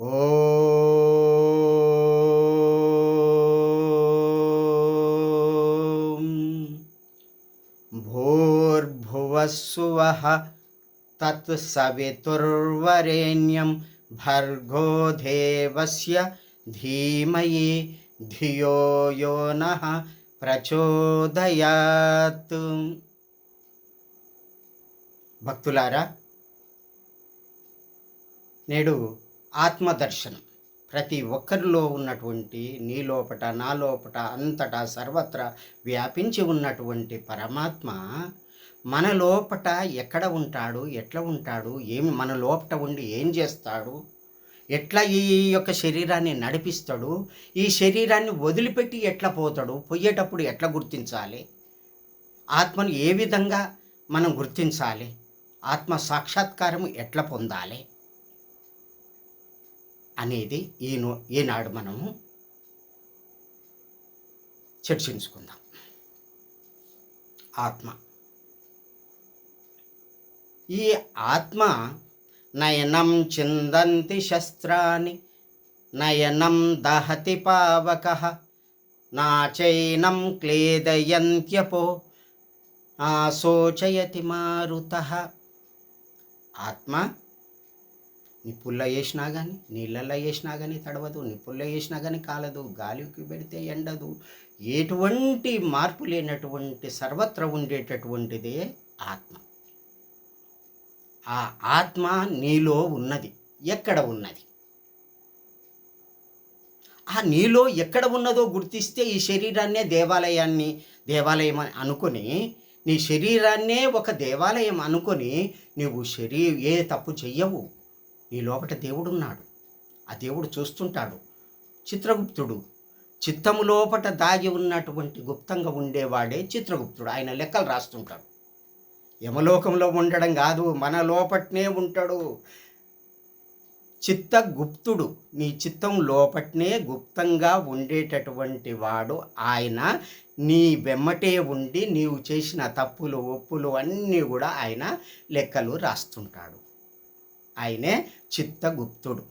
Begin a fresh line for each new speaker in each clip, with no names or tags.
ఓ భూర్భువస్సువ తత్సవితుర్వరేణ్యం భర్గో దేవస్య ధీమయి ధియో యో నః ప్రచోదయాత్. భక్తులారా నేడు ఆత్మదర్శనం. ప్రతి ఒక్కరిలో ఉన్నటువంటి నీ లోపట నా లోపట అంతటా సర్వత్రా వ్యాపించి ఉన్నటువంటి పరమాత్మ మన లోపట ఎక్కడ ఉంటాడు ఎట్లా ఉంటాడు ఏమి మన లోపట ఉండి ఏం చేస్తాడు ఎట్లా ఈ యొక్క శరీరాన్ని నడిపిస్తాడు ఈ శరీరాన్ని వదిలిపెట్టి ఎట్లా పోతాడు పోయేటప్పుడు ఎట్లా గుర్తించాలి ఆత్మను ఏ విధంగా మనం గుర్తించాలి ఆత్మ సాక్షాత్కారం ఎట్లా పొందాలి అనేది ఈనో ఈనాడు మనము చర్చించుకుందాం. ఆత్మ. ఈ ఆత్మ నయనం చిందంతి శస్త్రాన్ని నయనం దహతి పావక నాచైనం క్లేదయంత్యపో శోచయతి మారుత. ఆత్మ నిప్పుల్లో వేసినా కానీ నీళ్ళల్లో వేసినా కానీ తడవదు నిప్పుల్లో వేసినా కానీ కాలదు గాలికి పెడితే ఎండదు. ఎటువంటి మార్పు లేనటువంటి సర్వత్ర ఉండేటటువంటిదే ఆత్మ. ఆ ఆత్మ నీలో ఉన్నది ఎక్కడ ఉన్నది? ఆ నీలో ఎక్కడ ఉన్నదో గుర్తిస్తే ఈ శరీరాన్నే దేవాలయాన్ని దేవాలయం అని అనుకొని నీ శరీరాన్నే ఒక దేవాలయం అనుకొని నువ్వు శరీ ఏ తప్పు చెయ్యవు. నీ లోపట దేవుడున్నాడు. ఆ దేవుడు చూస్తుంటాడు. చిత్రగుప్తుడు చిత్తము లోపట దాగి ఉన్నటువంటి గుప్తంగా ఉండేవాడే చిత్రగుప్తుడు. ఆయన లెక్కలు రాస్తుంటాడు. యమలోకంలో ఉండడం కాదు మన లోపట్నే ఉంటాడు. చిత్తగుప్తుడు నీ చిత్తం లోపట్నే గుప్తంగా ఉండేటటువంటి వాడు. ఆయన నీ వెమ్మటే ఉండి నీవు చేసిన తప్పులు ఒప్పులు అన్నీ కూడా ఆయన లెక్కలు రాస్తుంటాడు. ఆయనే చిత్తగుప్తుడు.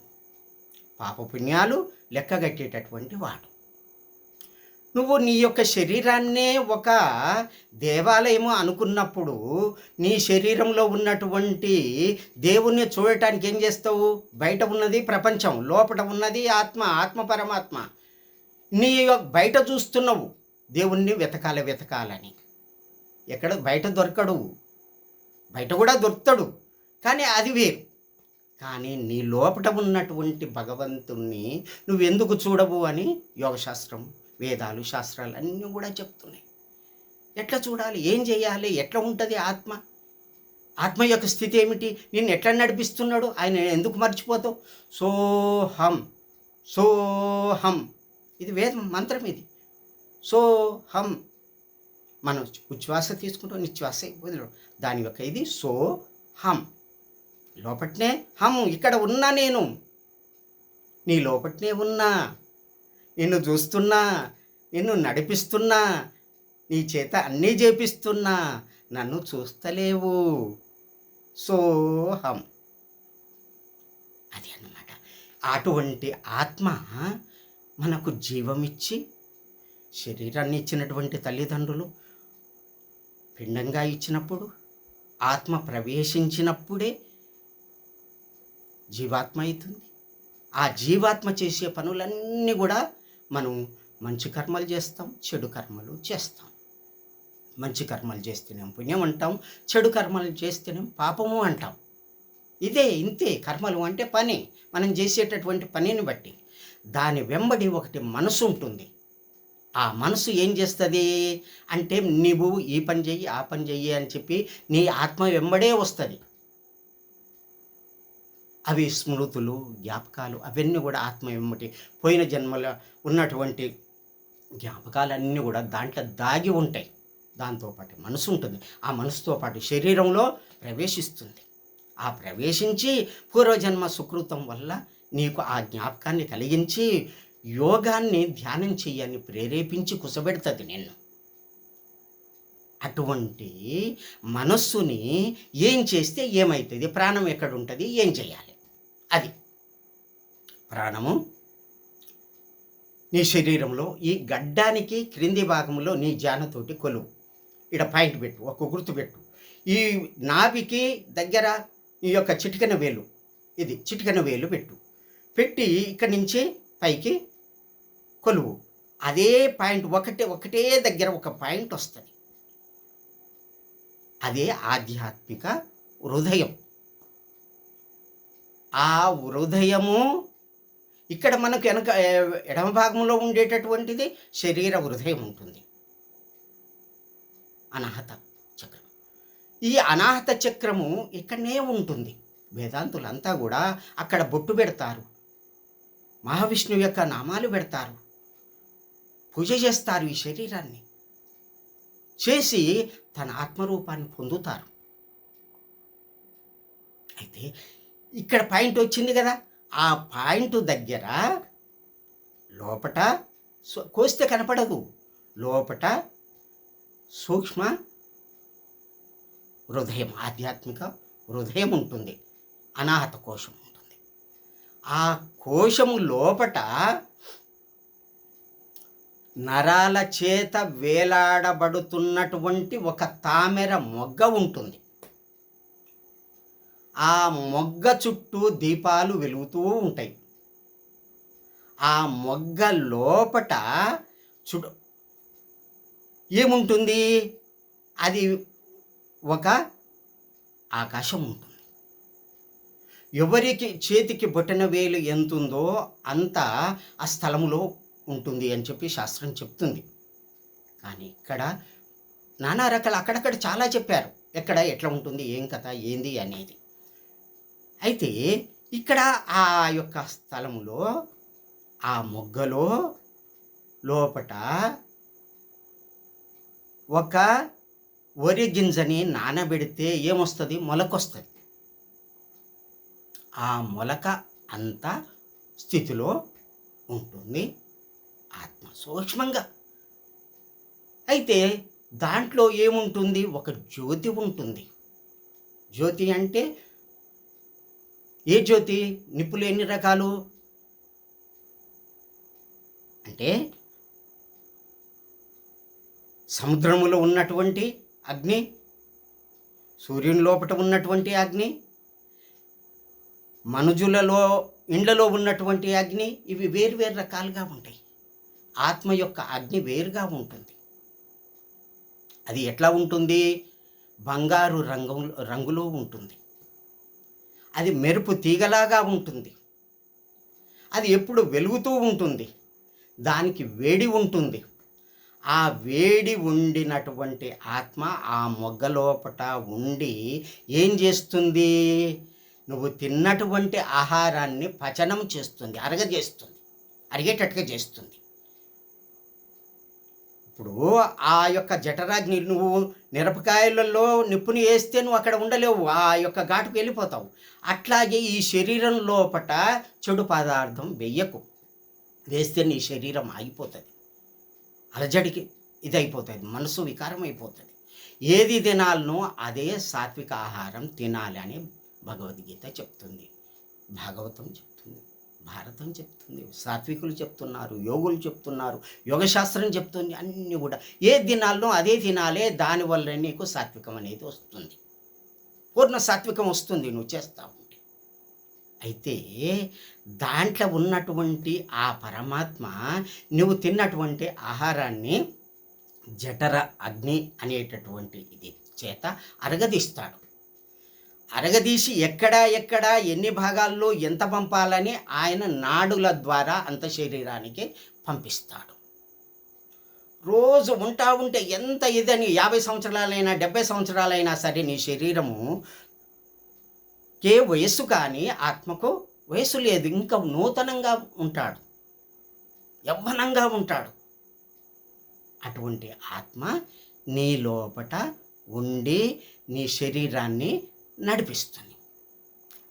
పాపపుణ్యాలు లెక్కగట్టేటటువంటి వాడు. నువ్వు నీ యొక్క శరీరాన్నే ఒక దేవాలయము అనుకున్నప్పుడు నీ శరీరంలో ఉన్నటువంటి దేవుణ్ణి చూడటానికి ఏం చేస్తావు? బయట ఉన్నది ప్రపంచం లోపల ఉన్నది ఆత్మ ఆత్మ పరమాత్మ. నీ బయట చూస్తున్నావు దేవుణ్ణి వెతకాలి వెతకాలని. ఎక్కడ బయట దొరకడు. బయట కూడా దొరుకుతాడు. కానీ అది వేరు. కానీ నీ లోపట ఉన్నటువంటి భగవంతుణ్ణి నువ్వెందుకు చూడవు అని యోగశాస్త్రం వేదాలు శాస్త్రాలు అన్నీ కూడా చెప్తున్నాయి. ఎట్లా చూడాలి? ఏం చేయాలి? ఎట్లా ఉంటుంది ఆత్మ? ఆత్మ యొక్క స్థితి ఏమిటి? నేను ఎట్లా నడిపిస్తున్నాడు? ఆయన ఎందుకు మర్చిపోతావు? సోహం సోహం. ఇది వేదం మంత్రం ఇది. సోహం. మనం ఉచ్ఛ్వాస తీసుకుంటాం నిశ్వాస వదిలేడు దాని యొక్క ఇది సో హం లోపట్నే? హం ఇక్కడ ఉన్నా నేను. నీ లోపట్నే ఉన్నా. నిన్ను చూస్తున్నా. నిన్ను నడిపిస్తున్నా. నీ చేత అన్నీ చేపిస్తున్నా. నన్ను చూస్తలేవు. సోహం అది అన్నమాట. అటువంటి ఆత్మ మనకు జీవమిచ్చి శరీరాన్ని ఇచ్చినటువంటి తల్లిదండ్రులు పిండంగా ఇచ్చినప్పుడు ఆత్మ ప్రవేశించినప్పుడే జీవాత్మ అవుతుంది. ఆ జీవాత్మ చేసే పనులన్నీ కూడా మనం మంచి కర్మలు చేస్తాం చెడు కర్మలు చేస్తాం. మంచి కర్మలు చేస్తేనేం పుణ్యం అంటాం చెడు కర్మలు చేస్తేనేం పాపము అంటాం. ఇదే ఇంతే కర్మలు అంటే పని. మనం చేసేటటువంటి పనిని బట్టి దాని వెంబడి ఒకటి మనసు ఉంటుంది. ఆ మనసు ఏం చేస్తుంది? అంటే నీవు ఈ పని చెయ్యి ఆ పని చెయ్యి అని చెప్పి నీ ఆత్మ వెంబడే వస్తుంది. అవి స్మృతులు జ్ఞాపకాలు అవన్నీ కూడా ఆత్మ ఏమిటి పోయిన జన్మలో ఉన్నటువంటి జ్ఞాపకాలన్నీ కూడా దాంట్లో దాగి ఉంటాయి. దాంతోపాటు మనసు ఉంటుంది. ఆ మనసుతో పాటు శరీరంలో ప్రవేశిస్తుంది. ఆ ప్రవేశించి పూర్వజన్మ సుకృతం వల్ల నీకు ఆ జ్ఞాపకాన్ని కలిగించి యోగాన్ని ధ్యానం చేయని ప్రేరేపించి కుసబెడుతుంది నిన్ను. అటువంటి మనస్సుని ఏం చేస్తే ఏమవుతుంది ప్రాణం ఎక్కడ ఉంటుంది ఏం చేయాలి? అది. ప్రాణము. నీ శరీరంలో ఈ గడ్డానికి క్రింది భాగంలో నీ జానతోటి కొలువు. ఇక్కడ పాయింట్ పెట్టు ఒక గుర్తు పెట్టు. ఈ నాభికి దగ్గర ఈ యొక్క చిటికన వేలు ఇది చిటికన వేలు పెట్టు. పెట్టి ఇక్కడి నుంచి పైకి కొలువు. అదే పాయింట్ ఒకటే ఒకటే దగ్గర ఒక పాయింట్ వస్తుంది. అదే ఆధ్యాత్మిక హృదయం. ఆ హృదయము ఇక్కడ మనకు వెనక ఎడమ భాగంలో ఉండేటటువంటిది శరీర హృదయం ఉంటుంది. అనాహత చక్రం. ఈ అనాహత చక్రము ఇక్కడనే ఉంటుంది. వేదాంతులంతా కూడా అక్కడ బొట్టు పెడతారు. మహావిష్ణువు యొక్క నామాలు పెడతారు. పూజ చేస్తారు ఈ శరీరాన్ని. చేసి తన ఆత్మరూపాన్ని పొందుతారు. అయితే ఇక్కడ పాయింట్ వచ్చింది కదా. ఆ పాయింట్ దగ్గర లోపట కోస్తే కనపడదు. లోపట సూక్ష్మ హృదయం ఆధ్యాత్మిక హృదయం ఉంటుంది. అనాహత కోశం ఉంటుంది. ఆ కోశము లోపట నరాల చేత వేలాడబడుతున్నటువంటి ఒక తామెర మొగ్గ ఉంటుంది. ఆ మొగ్గ చుట్టూ దీపాలు వెలుగుతూ ఉంటాయి. ఆ మొగ్గ లోపట చుడు ఏముంటుంది? అది ఒక ఆకాశం ఉంటుంది. ఎవరికి చేతికి బొటన వేలు ఎంతుందో అంత ఆ స్థలంలో ఉంటుంది అని చెప్పి శాస్త్రం చెప్తుంది. కానీ ఇక్కడ నానా రకాల అక్కడక్కడ చాలా చెప్పారు. ఎక్కడ ఎట్లా ఉంటుంది ఏం కథ ఏంది అనేది. అయితే ఇక్కడ ఆ యొక్క స్థలములో ఆ మొగ్గలో లోపట ఒక వరి గింజని నానబెడితే ఏమొస్తుంది? మొలకొస్తుంది. ఆ మొలక అంత స్థితిలో ఉంటుంది ఆత్మ సూక్ష్మంగా. అయితే దాంట్లో ఏముంటుంది? ఒక జ్యోతి ఉంటుంది. జ్యోతి అంటే ఏ జ్యోతి? నిప్పులు ఎన్ని రకాలు? అంటే సముద్రములో ఉన్నటువంటి అగ్ని సూర్యుని లోపట ఉన్నటువంటి అగ్ని మనుజులలో ఇండ్లలో ఉన్నటువంటి అగ్ని ఇవి వేరు వేరు రకాలుగా ఉంటాయి. ఆత్మ యొక్క అగ్ని వేరుగా ఉంటుంది. అది ఎట్లా ఉంటుంది? బంగారు రంగు రంగులో ఉంటుంది. అది మెరుపు తీగలాగా ఉంటుంది. అది ఎప్పుడు వెలుగుతూ ఉంటుంది. దానికి వేడి ఉంటుంది. ఆ వేడి ఉండినటువంటి ఆత్మ ఆ మొగ్గ లోపట ఉండి ఏం చేస్తుంది? నువ్వు తిన్నటువంటి ఆహారాన్ని పచనం చేస్తుంది అరగజేస్తుంది అరిగేటట్టుగా చేస్తుంది. ఇప్పుడు ఆ యొక్క జఠరాగ్ని నువ్వు మిరపకాయలలో నిప్పుని వేస్తే నువ్వు అక్కడ ఉండలేవు ఆ యొక్క ఘాటుకు వెళ్ళిపోతావు. అట్లాగే ఈ శరీరం లోపట చెడు పదార్థం వెయ్యకు వేస్తే నీ శరీరం ఆగిపోతుంది. అలజడికి ఇది అయిపోతుంది మనసు వికారం అయిపోతుంది ఏది తినాలనో అదే సాత్విక ఆహారం తినాలి అని భగవద్గీత చెప్తుంది. భాగవతం చెప్తుంది. భారతం చెప్తుంది సాత్వికులు చెప్తున్నారు యోగులు చెప్తున్నారు యోగశాస్త్రం చెప్తుంది అన్నీ కూడా. ఏ దినాల్లో అదే తినాలే దానివల్ల నీకు సాత్వికం అనేది వస్తుంది. పూర్ణ సాత్వికం వస్తుంది నువ్వు చేస్తా ఉంటే. అయితే దాంట్లో ఉన్నటువంటి ఆ పరమాత్మ నువ్వు తిన్నటువంటి ఆహారాన్ని జఠర అగ్ని అనేటటువంటి ఇది చేత అరగదిస్తాడు. అరగదీసి ఎక్కడ ఎక్కడ ఎన్ని భాగాల్లో ఎంత పంపాలని ఆయన నాడుల ద్వారా అంత శరీరానికి పంపిస్తాడు. రోజు ఉంటా ఉంటే ఎంత ఇదని యాభై సంవత్సరాలైనా డెబ్బై సంవత్సరాలైనా సరే నీ శరీరము కే వయస్సు కానీ ఆత్మకు వయసు లేదు. ఇంకా నూతనంగా ఉంటాడు. యవ్వనంగా ఉంటాడు. అటువంటి ఆత్మ నీ లోపట ఉండి నీ శరీరాన్ని నడిపిస్తుంది.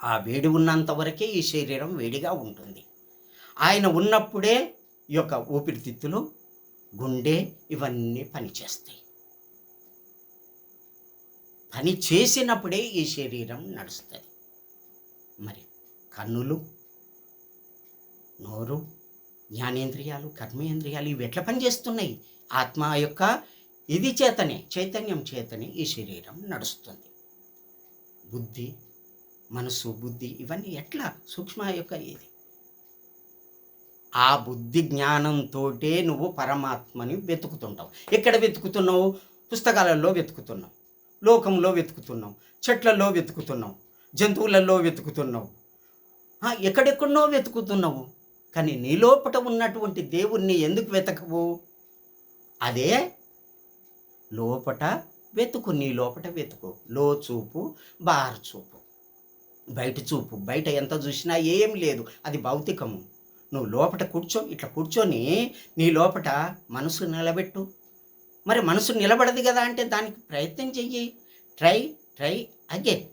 ఆ వేడి ఉన్నంత వరకే ఈ శరీరం వేడిగా ఉంటుంది. ఆయన ఉన్నప్పుడే ఈ యొక్క ఊపిరితిత్తులు గుండె ఇవన్నీ పనిచేస్తాయి. పని చేసినప్పుడే ఈ శరీరం నడుస్తుంది. మరి కన్నులు నోరు జ్ఞానేంద్రియాలు కర్మేంద్రియాలు ఇవి ఎట్లా పనిచేస్తున్నాయి? ఆత్మ యొక్క ఇది చేతనే చైతన్యం చేతనే ఈ శరీరం నడుస్తుంది. బుద్ధి మనసు బుద్ధి ఇవన్నీ ఎట్లా? సూక్ష్మ యొక్క ఇది ఆ బుద్ధి జ్ఞానంతోటే నువ్వు పరమాత్మని వెతుకుతుంటావు. ఎక్కడ వెతుకుతున్నావు? పుస్తకాలలో వెతుకుతున్నావు. లోకంలో వెతుకుతున్నావు. చెట్లలో వెతుకుతున్నావు. జంతువులలో వెతుకుతున్నావు. ఎక్కడెక్కడో ఎక్కడెక్కడనో వెతుకుతున్నావు. కానీ నీ లోపట ఉన్నటువంటి దేవుణ్ణి ఎందుకు వెతకవు? అదే లోపట వెతుకు నీ లోపట వెతుకు. లో చూపు బార్ చూపు. బయట చూపు. బయట ఎంత చూసినా ఏం లేదు. అది భౌతికము. నువ్వు లోపట కూర్చో ఇట్లా కూర్చొని నీ లోపట మనసు నిలబెట్టు. మరి మనసు నిలబడదు కదా అంటే దానికి ప్రయత్నం చెయ్యి. Try try again.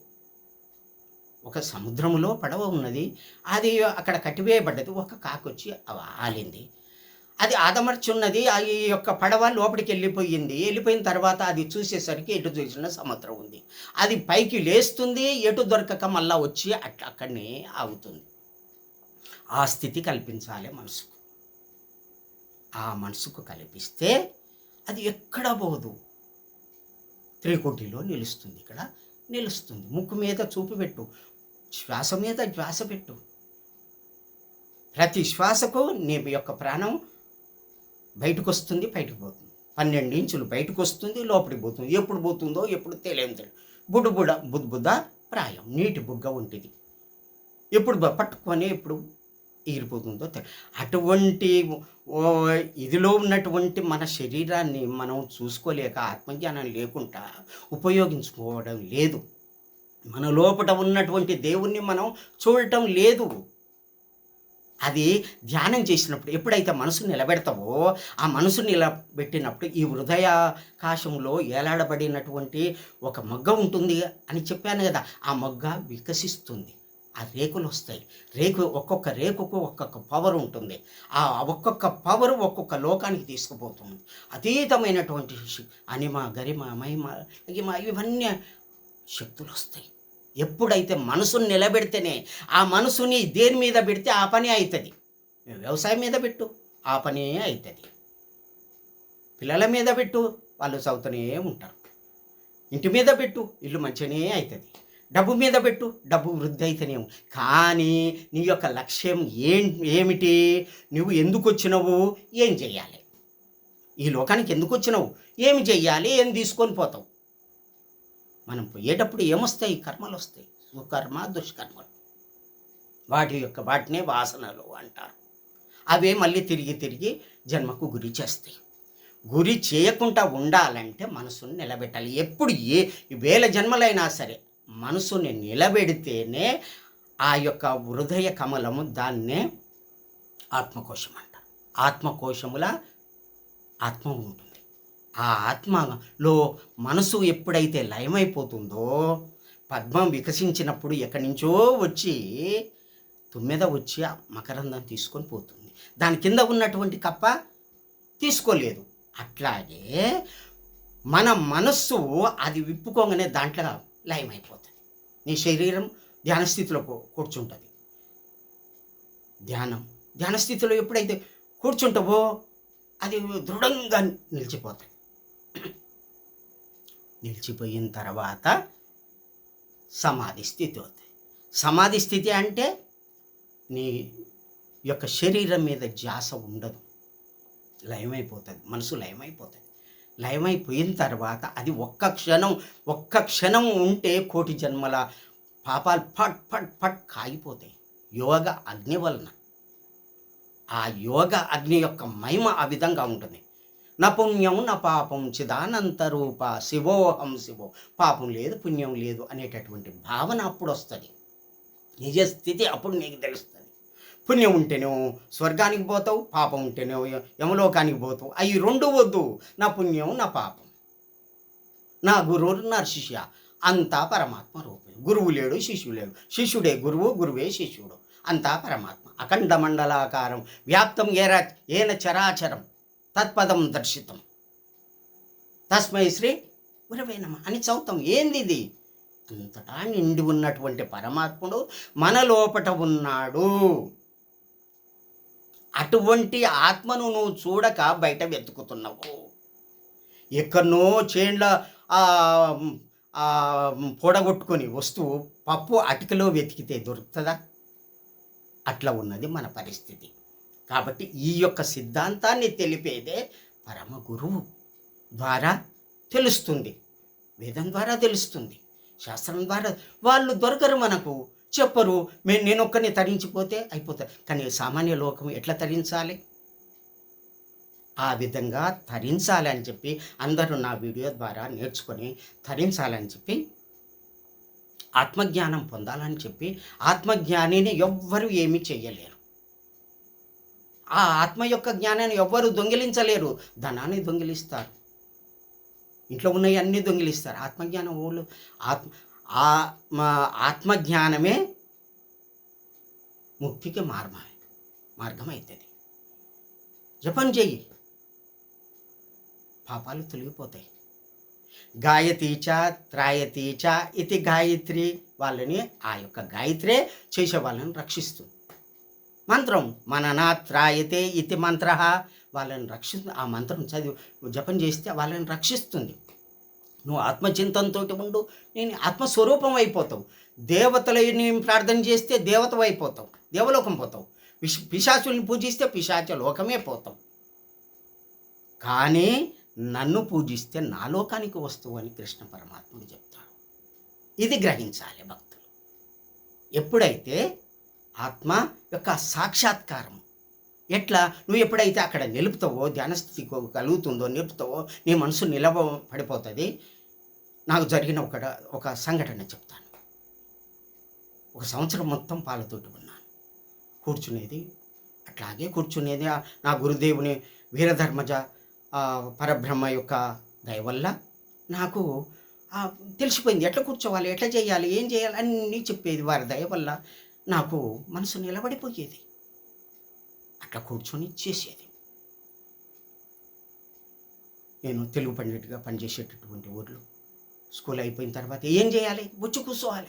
ఒక సముద్రములో పడవ ఉన్నది. అది అక్కడ కట్టివేయబడ్డది. ఒక కాకొచ్చి అవ- ఆలింది. అది ఆదమర్చున్నది ఆ ఈ యొక్క పడవ లోపలికి వెళ్ళిపోయింది. వెళ్ళిపోయిన తర్వాత అది చూసేసరికి ఎటు చూసిన సముద్రం ఉంది. అది పైకి లేస్తుంది ఎటు దొరకక మళ్ళా వచ్చి అట్లా అక్కడనే ఆగుతుంది. ఆ స్థితి కల్పించాలి మనసుకు. ఆ మనసుకు కల్పిస్తే అది ఎక్కడ పోదు. త్రికోటిలో నిలుస్తుంది ఇక్కడ నిలుస్తుంది. ముక్కు మీద చూపు పెట్టు. శ్వాస మీద శ్వాస పెట్టు. ప్రతి శ్వాసకు నీ యొక్క ప్రాణం బయటకు వస్తుంది బయటకు పోతుంది. పన్నెండు ఇంచులు బయటకు వస్తుంది లోపలికి పోతుంది. ఎప్పుడు పోతుందో ఎప్పుడు తెలియదు తెలియదు. బుడ్డు బుడ బుద్ధ బుద్ధ ప్రాయం నీటి బుగ్గ ఉంటుంది. ఎప్పుడు పట్టుకొని ఎప్పుడు ఎగిరిపోతుందో తెలియదు అటువంటి ఓ ఇదిలో ఉన్నటువంటి మన శరీరాన్ని మనం చూసుకోలేక ఆత్మజ్ఞానం లేకుండా ఉపయోగించుకోవడం లేదు. మన లోపల ఉన్నటువంటి దేవుణ్ణి మనం చూడటం లేదు. అది ధ్యానం చేసినప్పుడు ఎప్పుడైతే మనసు నిలబెడతావో ఆ మనసు నిలబెట్టినప్పుడు ఈ హృదయాకాశంలో ఏలాడబడినటువంటి ఒక మొగ్గ ఉంటుంది అని చెప్పాను కదా ఆ మొగ్గ వికసిస్తుంది. ఆ రేకులు వస్తాయి. రేకు ఒక్కొక్క రేకుకు ఒక్కొక్క పవర్ ఉంటుంది. ఆ ఒక్కొక్క పవర్ ఒక్కొక్క లోకానికి తీసుకుపోతుంది. అతీతమైనటువంటి అనిమ గరిమ మహిమ లగిమ ఇవన్నీ శక్తులు వస్తాయి. ఎప్పుడైతే మనసుని నిలబెడితేనే ఆ మనసుని దేని మీద పెడితే ఆ పని అవుతుంది వ్యవసాయం మీద పెట్టు ఆ పనే అవుతుంది పిల్లల మీద పెట్టు వాళ్ళు చదువుతూనే ఉంటారు. ఇంటి మీద పెట్టు ఇల్లు మంచిగానే అవుతుంది డబ్బు మీద పెట్టు డబ్బు వృద్ధి అయితేనేమో కానీ నీ యొక్క లక్ష్యం ఏం ఏమిటి? నువ్వు ఎందుకు వచ్చినావు? ఏం చేయాలి? ఈ లోకానికి ఎందుకు వచ్చినావు? ఏమి చెయ్యాలి ఏం తీసుకొని పోతావు? మనం పోయేటప్పుడు ఏమొస్తాయి? కర్మలు వస్తాయి. సుకర్మ దుష్కర్మలు. వాటి యొక్క వాటినే వాసనలు అంటారు. అవే మళ్ళీ తిరిగి తిరిగి జన్మకు గురి చేస్తాయి. గురి చేయకుండా ఉండాలంటే మనసుని నిలబెట్టాలి. ఎప్పుడు ఏ వేల జన్మలైనా సరే మనసుని నిలబెడితేనే ఆ యొక్క హృదయ కమలము దాన్నే ఆత్మకోశం అంటారు. ఆత్మకోశముల ఆత్మ ఉంటుంది. ఆ ఆత్మలో మనసు ఎప్పుడైతే లయమైపోతుందో పద్మం వికసించినప్పుడు ఎక్కడి నుంచో వచ్చి తుమ్మెద వచ్చి ఆ మకరందం తీసుకొని పోతుంది. దాని కింద ఉన్నటువంటి కప్ప తీసుకోలేదు. అట్లాగే మన మనస్సు అది విప్పుకోగానే దాంట్లో లయమైపోతుంది. నీ శరీరం ధ్యాన స్థితిలో కూర్చుంటుంది. ధ్యానం ధ్యాన స్థితిలో ఎప్పుడైతే కూర్చుంటావో అది దృఢంగా నిలిచిపోతుంది నిలిచిపోయిన తర్వాత సమాధి స్థితి అవుతుంది సమాధి స్థితి అంటే నీ యొక్క శరీరం మీద ధ్యాస ఉండదు. లయమైపోతుంది. మనసు లయమైపోతుంది. లయమైపోయిన తర్వాత అది ఒక్క క్షణం ఒక్క క్షణం ఉంటే కోటి జన్మల పాపాలు ఫట్ ఫట్ ఫట్ కాగిపోతాయి. యోగ అగ్ని వలన. ఆ యోగ అగ్ని యొక్క మహిమ ఆ విధంగా ఉంటుంది. నా పుణ్యం నా పాపం చిదానంత రూప శివోహం శివో. పాపం లేదు పుణ్యం లేదు అనేటటువంటి భావన అప్పుడు వస్తుంది నిజ స్థితి అప్పుడు నీకు తెలుస్తుంది. పుణ్యం ఉంటేనో స్వర్గానికి పోతావు పాపం ఉంటేనో యమలోకానికి పోతావు. అవి రెండు వద్దు నా పుణ్యం నా పాపం నా గురువు నా శిష్య అంతా పరమాత్మ రూపే. గురువు లేడు శిష్యుడు లేడు. శిష్యుడే గురువు గురువే శిష్యుడు. అంతా పరమాత్మ. అఖండ మండలాకారం వ్యాప్తం ఏరా ఏన చరాచరం. తత్పదం దర్శితం. తస్మై శ్రీ గురవే నమ అని చదువుతాం ఏంది ఇది? అంతటా నిండి ఉన్నటువంటి పరమాత్ముడు మన లోపట ఉన్నాడు. అటువంటి ఆత్మను నువ్వు చూడక బయట వెతుకుతున్నావు. ఎక్కడనో చేండ్ల పొడగొట్టుకొని వస్తువు పప్పు అటికలో వెతికితే దొరుకుతుందా? అట్లా ఉన్నది మన పరిస్థితి. కాబట్టి ఈ యొక్క సిద్ధాంతాన్ని తెలిపేదే పరమ గురువు ద్వారా తెలుస్తుంది. వేదం ద్వారా తెలుస్తుంది. శాస్త్రం ద్వారా వాళ్ళు దొరకరు మనకు. చెప్పరు మేము నేను ఒక్కరిని తరించిపోతే అయిపోతారు కానీ సామాన్య లోకం ఎట్లా తరించాలి? ఆ విధంగా తరించాలి అని చెప్పి అందరూ నా వీడియో ద్వారా నేర్చుకొని తరించాలని చెప్పి ఆత్మజ్ఞానం పొందాలని చెప్పి ఆత్మజ్ఞానిని ఎవ్వరు ఏమీ చేయలేరు ఆ ఆత్మ యొక్క జ్ఞానాన్ని ఎవ్వరు దొంగిలించలేరు. ధనాన్ని దొంగిలిస్తారు. ఇంట్లో ఉన్నవి అన్నీ దొంగిలిస్తారు. ఆత్మజ్ఞానం ఊళ్ళు ఆత్మ ఆ మా ఆత్మజ్ఞానమే ముక్తికి మార్గం మార్గం అవుతుంది జపం చెయ్యి. పాపాలు తొలగిపోతాయి. గాయతీచ త్రాయతీచ ఇది గాయత్రి. వాళ్ళని ఆ యొక్క గాయత్రే చేసే వాళ్ళని రక్షిస్తుంది. మంత్రం మననాత్రాయతే ఇతి మంత్ర. వాళ్ళని రక్షిస్తుంది ఆ మంత్రం చదివి జపం చేస్తే వాళ్ళని రక్షిస్తుంది. నువ్వు ఆత్మచింతనతో ఉండు నేను ఆత్మస్వరూపం అయిపోతావు. దేవతలని ప్రార్థన చేస్తే దేవత అయిపోతావు దేవలోకం పోతావు. పిశ పిశాచుల్ని పూజిస్తే పిశాచ లోకమే పోతాం కానీ నన్ను పూజిస్తే నా లోకానికి వస్తువు అని కృష్ణ పరమాత్ముడు చెప్తాడు. ఇది గ్రహించాలి భక్తులు. ఎప్పుడైతే ఆత్మ యొక్క సాక్షాత్కారం ఎట్లా? నువ్వు ఎప్పుడైతే అక్కడ నిలుపుతావో ధ్యానస్థితి కలుగుతుందో నిలుపుతావో నీ మనసు నిలవ పడిపోతుంది నాకు జరిగిన ఒక ఒక సంఘటన చెప్తాను. ఒక సంవత్సరం మొత్తం పాలతోటి ఉన్నాను. కూర్చునేది అట్లాగే కూర్చునేది. నా గురుదేవుని వీరధర్మజ పరబ్రహ్మ యొక్క దయ వల్ల నాకు తెలిసిపోయింది. ఎట్లా కూర్చోవాలి? ఎట్లా చేయాలి? ఏం చేయాలి? అన్నీ చెప్పేది. వారి దయ వల్ల నాకు మనసు నిలబడిపోయేది. అట్లా కూర్చొని చేసేది. నేను తెలుగు పండిట్గా పనిచేసేటటువంటి ఊర్లో స్కూల్ అయిపోయిన తర్వాత ఏం చేయాలి? వచ్చి కూర్చోవాలి.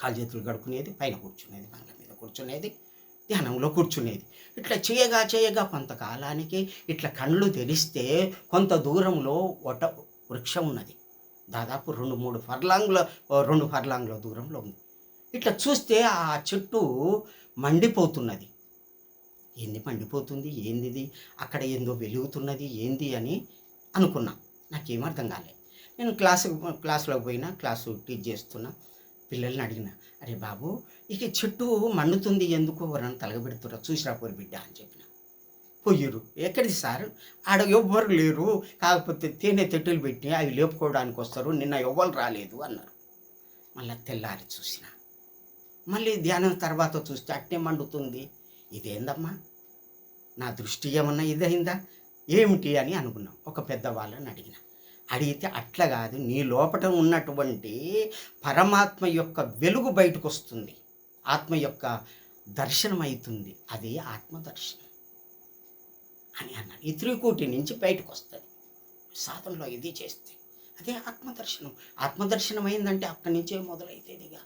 కాలు చేతులు గడుకునేది పైన కూర్చునేది బంగ్లా మీద కూర్చునేది ధ్యానంలో కూర్చునేది. ఇట్లా చేయగా చేయగా కొంతకాలానికి ఇట్లా కళ్ళు తెరిస్తే కొంత దూరంలో ఒక వృక్షం ఉన్నది. దాదాపు రెండు మూడు ఫర్లాంగ్ల రెండు ఫర్లాంగ్ల దూరంలో ఉంది. ఇట్లా చూస్తే ఆ చెట్టు మండిపోతున్నది. ఏంది మండిపోతుంది? ఏందిది? అక్కడ ఏందో వెలుగుతున్నది ఏంది అని అనుకున్నా. నాకేం అర్థం కాలే. నేను క్లాసు క్లాసులోకి పోయినా క్లాసు టీచ్ చేస్తున్నా పిల్లల్ని అడిగిన అరే బాబు ఇక చెట్టు మండుతుంది ఎందుకు? ఎవరన్నా తలగబెడుతురా చూసిరా పోరు బిడ్డ అని చెప్పిన. పోయిరు ఎక్కడిది సార్? ఆడ ఎవ్వరు లేరు. కాకపోతే తేనె తెట్టులు పెట్టి అవి లేపుకోవడానికి వస్తారు. నిన్న ఎవ్వరు రాలేదు అన్నారు. మళ్ళీ తెల్లారి చూసినా. మళ్ళీ ధ్యానం తర్వాత చూస్తే అట్నే మండుతుంది. ఇదేందమ్మా? నా దృష్టి ఏమన్నా ఇదైందా? ఏమిటి అని అనుకున్నాం. ఒక పెద్దవాళ్ళని అడిగిన. అడిగితే అట్లా కాదు నీ లోపట ఉన్నటువంటి పరమాత్మ యొక్క వెలుగు బయటకు వస్తుంది ఆత్మ యొక్క దర్శనం అవుతుంది అదే ఆత్మదర్శనం అని అన్నాడు. ఈ నుంచి బయటకు వస్తుంది సాధనలో ఇది చేస్తే అదే ఆత్మదర్శనం. ఆత్మదర్శనం అయిందంటే అక్కడి నుంచే మొదలైతేదిగా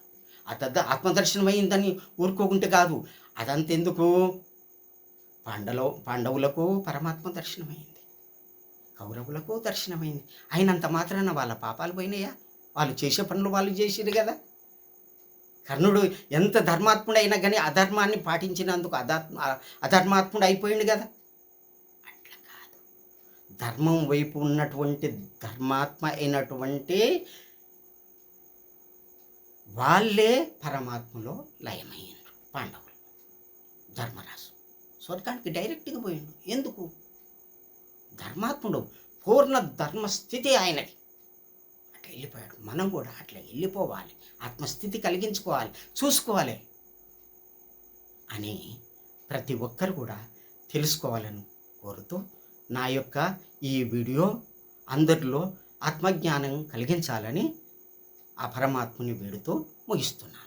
ఇక అత ఆత్మదర్శనం అయిందని ఊరుకోకుంటే కాదు. అదంతెందుకు? పాండలో పాండవులకు పరమాత్మ దర్శనమైంది. కౌరవులకు దర్శనమైంది. అయినంత మాత్రాన వాళ్ళ పాపాలు పోయినాయా? వాళ్ళు చేసే పనులు వాళ్ళు చేసిరు కదా. కర్ణుడు ఎంత ధర్మాత్ముడు అయినా కానీ అధర్మాన్ని పాటించినందుకు అధర్మ అధర్మాత్ముడు అయిపోయింది కదా. అట్లా కాదు. ధర్మం వైపు ఉన్నటువంటి ధర్మాత్మ అయినటువంటి వాళ్ళే పరమాత్మలో లయమయ్యారు పాండవులు. ధర్మరాజు స్వర్గానికి డైరెక్ట్గా పోయిండు. ఎందుకు? ధర్మాత్ముడు పూర్ణ ధర్మస్థితి ఆయనది. అట్లా వెళ్ళిపోయాడు. మనం కూడా అట్లా వెళ్ళిపోవాలి. ఆత్మస్థితి కలిగించుకోవాలి. చూసుకోవాలి అని ప్రతి ఒక్కరు కూడా తెలుసుకోవాలని కోరుతూ నా యొక్క ఈ వీడియో అందరిలో ఆత్మజ్ఞానం కలిగించాలని ఆ పరమాత్మని వేడుతూ ముగిస్తున్నాను.